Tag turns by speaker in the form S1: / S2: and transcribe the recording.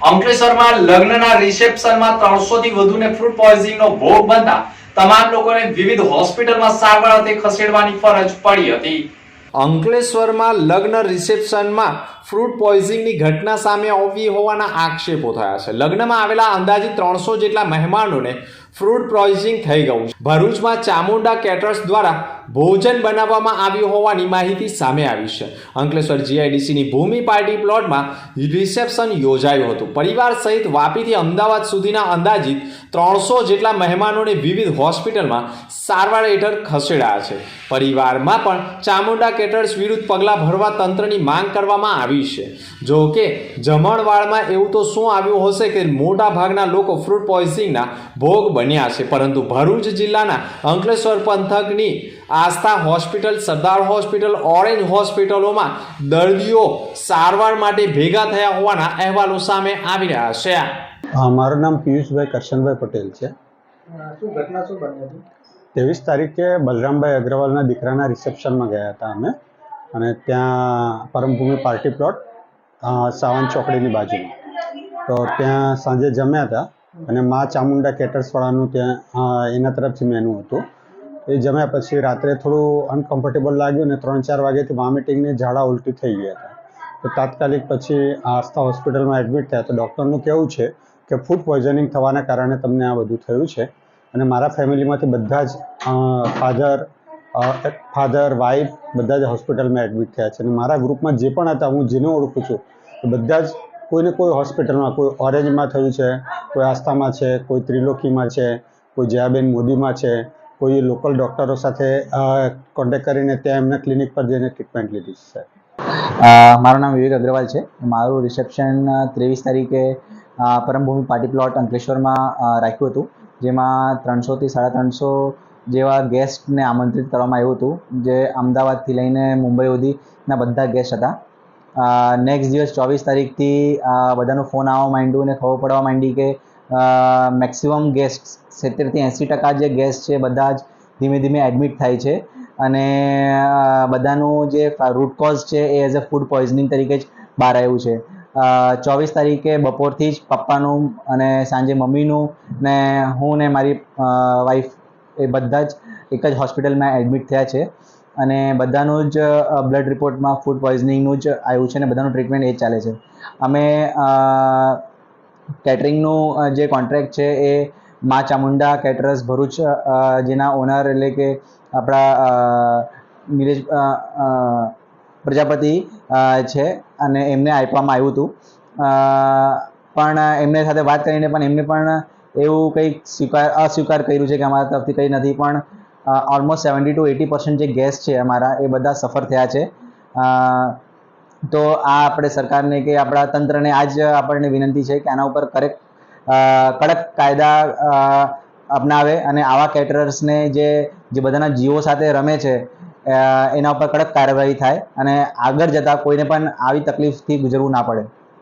S1: અંકલેશ્વરમાં લગ્નના રિસેપ્શનમાં ત્રણસો થી વધુને ફૂડ પોઈઝનિંગનો ભોગ બનતા તમામ લોકોને વિવિધ હોસ્પિટલમાં સારવાર અર્થે ખસેડવાની ફરજ પડી હતી. અંકલેશ્વરમાં લગ્ન રિસેપ્શનમાં ફ્રૂટ પોઈઝનિંગની ઘટના સામે આવી હોવાના આક્ષેપો થયા છે. લગ્નમાં આવેલા અંદાજિત ત્રણસો જેટલા મહેમાનોને ફ્રૂટ પોઈઝિંગ થઈ ગયું ભરૂચમાં ચામુંડા કેટર્સ દ્વારા ભોજન બનાવવામાં આવ્યું હોવાની માહિતી સામે આવી છે. અંકલેશ્વર જીઆઈડીસીની ભૂમિ પાર્ટી પ્લોટમાં રિસેપ્શન યોજાયું હતું. પરિવાર સહિત વાપીથી અમદાવાદ સુધીના અંદાજિત ત્રણસો જેટલા મહેમાનોને વિવિધ હોસ્પિટલમાં સારવાર હેઠળ ખસેડાયા છે. પરિવારમાં પણ ચામુંડા કેટર્સ વિરુદ્ધ પગલાં ભરવા તંત્રની માંગ કરવામાં આવી છે. જો કે જમણવાળમાં એવું તો શું આવ્યું હશે કે મોટા ભાગના લોકો ફ્રૂટ પોઈઝનિંગના ભોગ બન્યા છે. પરંતુ ભરૂચ જિલ્લાના Ankleshwar પંથકની Aastha hospital Sardar hospital orange હોસ્પિટલોમાં દર્દીઓ સારવાર માટે ભેગા થયા હોવાના અહેવાલો સામે આવી રહ્યા છે.
S2: મારું નામ પિયુષભાઈ કરશનભાઈ પટેલ છે.
S3: શું ઘટના શું બની હતી?
S2: ત્રેવીસ તારીખે બલરામભાઈ અગ્રવાલના દીકરાના રિસેપ્શનમાં ગયા હતા અમે. અને ત્યાં પરમભૂમિ પાર્ટી પ્લોટ સાવન ચોકડીની બાજુમાં. તો ત્યાં સાંજે જમ્યા હતા અને મા ચામુંડા કેટર્સવાળાનું ત્યાં એના તરફથી મેનુ હતું. એ જમ્યા પછી રાત્રે થોડું અનકમ્ફર્ટેબલ લાગ્યું ને ત્રણ ચાર વાગ્યાથી વોમિટિંગને ઝાડા ઉલટી થઈ ગયા હતા. તો તાત્કાલિક પછી આસ્થા હોસ્પિટલમાં એડમિટ થયા. તો ડૉક્ટરનું કહેવું છે કે ફૂડ પોઈઝનિંગ થવાના કારણે તમને આ બધું થયું છે. અને મારા ફેમિલીમાંથી બધા જ ફાધર ફાધર વાઈફ બધા જ હોસ્પિટલમાં એડમિટ થયા છે. અને મારા ગ્રુપમાં જે પણ હતા, હું જેને ઓળખું છું, એ બધા જ કોઈને કોઈ હોસ્પિટલમાં કોઈ ઓરેન્જમાં થયું છે, કોઈ આસ્થામાં છે, કોઈ ત્રિલોકીમાં છે, કોઈ જયાબેન મોદીમાં છે, કોઈ લોકલ ડૉક્ટરો સાથે કોન્ટેક કરીને ત્યાં એમના ક્લિનિક પર જઈને ટ્રીટમેન્ટ લીધી છે
S4: મારું નામ વિવેક અગ્રવાલ છે. મારું રિસેપ્શન ત્રેવીસ તારીખે પરમભૂમિ પાર્ટી પ્લોટ અંકલેશ્વરમાં રાખ્યું હતું, જેમાં ત્રણસોથી સાડા ત્રણસો જેવા ગેસ્ટને આમંત્રિત કરવામાં આવ્યું હતું, જે અમદાવાદથી લઈને મુંબઈ સુધીના બધા ગેસ્ટ હતા. નેક્સ્ટ દિવસ ચોવીસ તારીખથી બધાનો ફોન આવવા માંડ્યું અને ખબર પડવા માંડી કે મેક્સિમમ ગેસ્ટ સિત્તેરથી એંસી ટકા જે ગેસ્ટ છે બધા જ ધીમે ધીમે એડમિટ થાય છે. અને બધાનું જે રૂટ કોઝ છે એ એઝ અ ફૂડ પોઈઝનિંગ તરીકે જ બહાર આવ્યું છે. ચોવીસ તારીખે બપોરથી જ પપ્પાનું અને સાંજે મમ્મીનું ને હું ને મારી વાઈફ એ બધા જ, એક જ હોસ્પિટલમાં એડમિટ થયા છે. અને બધાનું જ બ્લડ રિપોર્ટમાં ફૂડ પોઈઝનિંગનું જ આવ્યું છે અને બધાનું ટ્રીટમેન્ટ એ ચાલે છે. અમે કેટરિંગનું જે કોન્ટ્રાક્ટ છે એ મા ચામુંડા કેટરર્સ ભરૂચ જેના ઓનર એટલે કે આપણા નિલેશ પ્રજાપતિ છે અને એમને આપવામાં આવ્યું હતું. પણ એમને સાથે વાત કરીને પણ એમને પણ એવું કંઈક સ્વીકાર અસ્વીકાર કર્યું છે કે અમારા તરફથી કંઈ નથી, પણ almost seventy two eighty percent જે ગેસ્ટ છે અમારા, એ બધા સફર થયા છે. તો આ આપણે સરકારને કે આપણા તંત્રને આજ આપણને વિનંતી છે કે આના ઉપર કરેક્ટ કડક કાયદા અપનાવે અને આવા કેટરર્સને જે જે બધાના જીવો સાથે રમે છે એના ઉપર કડક કાર્યવાહી થાય અને આગળ જતાં કોઈને પણ આવી તકલીફથી ગુજરવું ના પડે.